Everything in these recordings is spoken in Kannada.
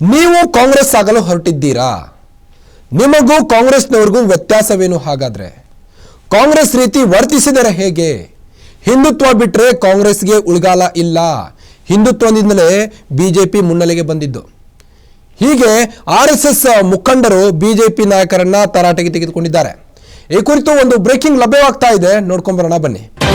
ನೀವು ಕಾಂಗ್ರೆಸ್ ಆಗಲು ಹೊರಟಿದ್ದೀರಾ? ನಿಮಗೂ ಕಾಂಗ್ರೆಸ್ನವ್ರಿಗೂ ವ್ಯತ್ಯಾಸವೇನು ಹಾಗಾದ್ರೆ? ಕಾಂಗ್ರೆಸ್ ರೀತಿ ವರ್ತಿಸಿದರೆ ಹೇಗೆ? ಹಿಂದುತ್ವ ಬಿಟ್ಟರೆ ಕಾಂಗ್ರೆಸ್ಗೆ ಉಳ್ಗಾಲ ಇಲ್ಲ. ಹಿಂದುತ್ವದಿಂದಲೇ ಬಿಜೆಪಿ ಮುನ್ನೆಲೆಗೆ ಬಂದಿದ್ದು. ಹೀಗೆ ಆರ್ ಎಸ್ ಎಸ್ ಮುಖಂಡರು ಬಿಜೆಪಿ ನಾಯಕರನ್ನ ತರಾಟೆಗೆ ತೆಗೆದುಕೊಂಡಿದ್ದಾರೆ. ಈ ಕುರಿತು ಒಂದು ಬ್ರೇಕಿಂಗ್ ಲಭ್ಯವಾಗ್ತಾ ಇದೆ. ನೋಡ್ಕೊಂಬರೋಣ ಬನ್ನಿ.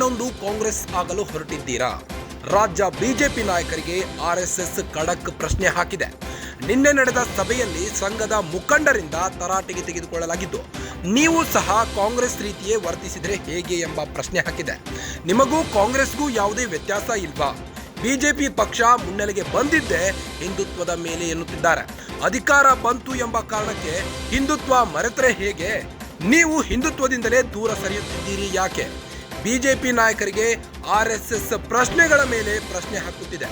ಇನ್ನೊಂದು ಕಾಂಗ್ರೆಸ್ ಆಗಲು ಹೊರಟಿದ್ದೀರಾ? ರಾಜ್ಯ ಬಿಜೆಪಿ ನಾಯಕರಿಗೆ ಆರ್ಎಸ್ಎಸ್ ಖಡಕ್ ಪ್ರಶ್ನೆ ಹಾಕಿದೆ. ನಿನ್ನೆ ನಡೆದ ಸಭೆಯಲ್ಲಿ ಸಂಘದ ಮುಖಂಡರಿಂದ ತರಾಟೆಗೆ ತೆಗೆದುಕೊಳ್ಳಲಾಗಿದ್ದು ನೀವು ಸಹ ಕಾಂಗ್ರೆಸ್ ರೀತಿಯೇ ವರ್ತಿಸಿದರೆ ಹೇಗೆ ಎಂಬ ಪ್ರಶ್ನೆ ಹಾಕಿದೆ. ನಿಮಗೂ ಕಾಂಗ್ರೆಸ್ಗೂ ಯಾವುದೇ ವ್ಯತ್ಯಾಸ ಇಲ್ವಾ? ಬಿಜೆಪಿ ಪಕ್ಷ ಮುನ್ನೆಲೆಗೆ ಬಂದಿದ್ದೇ ಹಿಂದುತ್ವದ ಮೇಲೆ ಎನ್ನುತ್ತಿದ್ದಾರೆ. ಅಧಿಕಾರ ಬಂತು ಎಂಬ ಕಾರಣಕ್ಕೆ ಹಿಂದುತ್ವ ಮರೆತರೆ ಹೇಗೆ? ನೀವು ಹಿಂದುತ್ವದಿಂದಲೇ ದೂರ ಸರಿಯುತ್ತಿದ್ದೀರಿ ಯಾಕೆ? ಬಿಜೆಪಿ ನಾಯಕರಿಗೆ ಆರ್ಎಸ್ಎಸ್ ಎಸ್ ಎಸ್ ಪ್ರಶ್ನೆಗಳ ಮೇಲೆ ಪ್ರಶ್ನೆ ಹಾಕುತ್ತಿದೆ.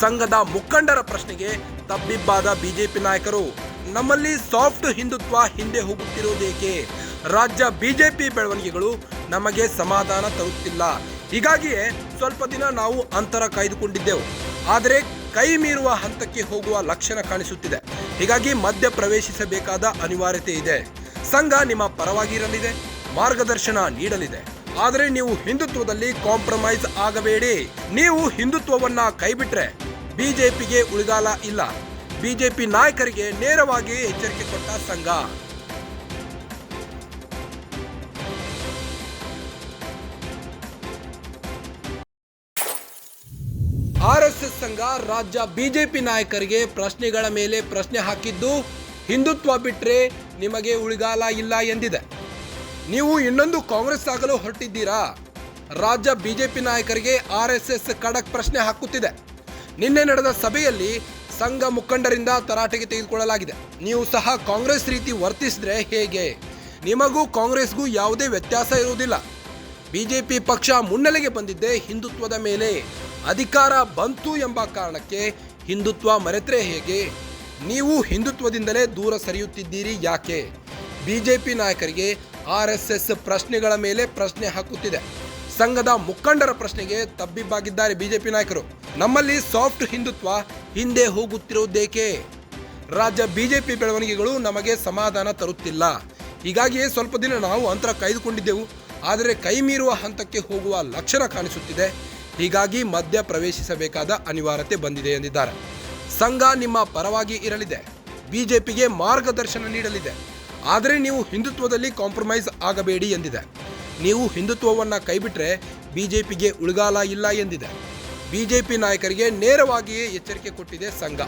ಸಂಘದ ಮುಖಂಡರ ಪ್ರಶ್ನೆಗೆ ತಬ್ಬಿಬ್ಬಾದ ಬಿಜೆಪಿ ನಾಯಕರು, ನಮ್ಮಲ್ಲಿ ಸಾಫ್ಟ್ ಹಿಂದುತ್ವ ಹಿಂದೆ ಹೋಗುತ್ತಿರುವುದೇಕೆ? ರಾಜ್ಯ ಬಿಜೆಪಿ ಬೆಳವಣಿಗೆಗಳು ನಮಗೆ ಸಮಾಧಾನ ತರುತ್ತಿಲ್ಲ. ಹೀಗಾಗಿಯೇ ಸ್ವಲ್ಪ ದಿನ ನಾವು ಅಂತರ ಕಾಯ್ದುಕೊಂಡಿದ್ದೆವು. ಆದರೆ ಕೈ ಮೀರುವ ಹಂತಕ್ಕೆ ಹೋಗುವ ಲಕ್ಷಣ ಕಾಣಿಸುತ್ತಿದೆ. ಹೀಗಾಗಿ ಮಧ್ಯ ಪ್ರವೇಶಿಸಬೇಕಾದ ಅನಿವಾರ್ಯತೆ ಇದೆ. ಸಂಘ ನಿಮ್ಮ ಪರವಾಗಿರಲಿದೆ, ಮಾರ್ಗದರ್ಶನ ನೀಡಲಿದೆ. ಆದರೆ ನೀವು ಹಿಂದುತ್ವದಲ್ಲಿ ಕಾಂಪ್ರಮೈಸ್ ಆಗಬೇಡಿ. ನೀವು ಹಿಂದುತ್ವವನ್ನ ಕೈಬಿಟ್ರೆ ಬಿಜೆಪಿಗೆ ಉಳಿಗಾಲ ಇಲ್ಲ. ಬಿಜೆಪಿ ನಾಯಕರಿಗೆ ನೇರವಾಗಿ ಎಚ್ಚರಿಕೆ ಕೊಟ್ಟ ಸಂಘ. ಆರ್ ಎಸ್ ಎಸ್ ಸಂಘ ರಾಜ್ಯ ಬಿಜೆಪಿ ನಾಯಕರಿಗೆ ಪ್ರಶ್ನೆಗಳ ಮೇಲೆ ಪ್ರಶ್ನೆ ಹಾಕಿದ್ದು, ಹಿಂದುತ್ವ ಬಿಟ್ರೆ ನಿಮಗೆ ಉಳಿಗಾಲ ಇಲ್ಲ ಎಂದಿದೆ. ನೀವು ಇನ್ನೊಂದು ಕಾಂಗ್ರೆಸ್ ಆಗಲು ಹೊರಟಿದ್ದೀರಾ? ರಾಜ್ಯ ಬಿಜೆಪಿ ನಾಯಕರಿಗೆ ಆರ್ ಎಸ್ ಎಸ್ ಖಡಕ್ ಪ್ರಶ್ನೆ ಹಾಕುತ್ತಿದೆ. ನಿನ್ನೆ ನಡೆದ ಸಭೆಯಲ್ಲಿ ಸಂಘ ಮುಖಂಡರಿಂದ ತರಾಟೆಗೆ ತೆಗೆದುಕೊಳ್ಳಲಾಗಿದೆ. ನೀವು ಸಹ ಕಾಂಗ್ರೆಸ್ ರೀತಿ ವರ್ತಿಸಿದ್ರೆ ಹೇಗೆ? ನಿಮಗೂ ಕಾಂಗ್ರೆಸ್ಗೂ ಯಾವುದೇ ವ್ಯತ್ಯಾಸ ಇರುವುದಿಲ್ಲ. ಬಿಜೆಪಿ ಪಕ್ಷ ಮುನ್ನೆಲೆಗೆ ಬಂದಿದ್ದೇ ಹಿಂದುತ್ವದ ಮೇಲೆ ಅಧಿಕಾರ ಬಂತು ಎಂಬ ಕಾರಣಕ್ಕೆ ಹಿಂದುತ್ವ ಮರೆತರೆ ಹೇಗೆ? ನೀವು ಹಿಂದುತ್ವದಿಂದಲೇ ದೂರ ಸರಿಯುತ್ತಿದ್ದೀರಿ ಯಾಕೆ? ಬಿಜೆಪಿ ನಾಯಕರಿಗೆ ಆರ್ ಎಸ್ ಎಸ್ ಪ್ರಶ್ನೆಗಳ ಮೇಲೆ ಪ್ರಶ್ನೆ ಹಾಕುತ್ತಿದೆ. ಸಂಘದ ಮುಖಂಡರ ಪ್ರಶ್ನೆಗೆ ತಬ್ಬಿಬ್ಬಾಗಿದ್ದಾರೆ ಬಿಜೆಪಿ ನಾಯಕರು. ನಮ್ಮಲ್ಲಿ ಸಾಫ್ಟ್ ಹಿಂದುತ್ವ ಹಿಂದೆ ಹೋಗುತ್ತಿರುವುದೇಕೆ? ರಾಜ್ಯ ಬಿಜೆಪಿ ಬೆಳವಣಿಗೆಗಳು ನಮಗೆ ಸಮಾಧಾನ ತರುತ್ತಿಲ್ಲ. ಹೀಗಾಗಿಯೇ ಸ್ವಲ್ಪ ದಿನ ನಾವು ಅಂತರ ಕಾಯ್ದುಕೊಂಡಿದ್ದೆವು. ಆದರೆ ಕೈ ಮೀರುವ ಹಂತಕ್ಕೆ ಹೋಗುವ ಲಕ್ಷಣ ಕಾಣಿಸುತ್ತಿದೆ. ಹೀಗಾಗಿ ಮಧ್ಯ ಪ್ರವೇಶಿಸಬೇಕಾದ ಅನಿವಾರ್ಯತೆ ಬಂದಿದೆ ಎಂದಿದ್ದಾರೆ. ಸಂಘ ನಿಮ್ಮ ಪರವಾಗಿ ಇರಲಿದೆ. ಬಿಜೆಪಿಗೆ ಮಾರ್ಗದರ್ಶನ ನೀಡಲಿದೆ. ಆದರೆ ನೀವು ಹಿಂದುತ್ವದಲ್ಲಿ ಕಾಂಪ್ರಮೈಸ್ ಆಗಬೇಡಿ ಎಂದಿದೆ. ನೀವು ಹಿಂದುತ್ವವನ್ನು ಕೈಬಿಟ್ರೆ ಬಿಜೆಪಿಗೆ ಉಳಿಗಾಲ ಇಲ್ಲ ಎಂದಿದೆ. ಬಿಜೆಪಿ ನಾಯಕರಿಗೆ ನೇರವಾಗಿಯೇ ಎಚ್ಚರಿಕೆ ಕೊಟ್ಟಿದೆ ಸಂಘ.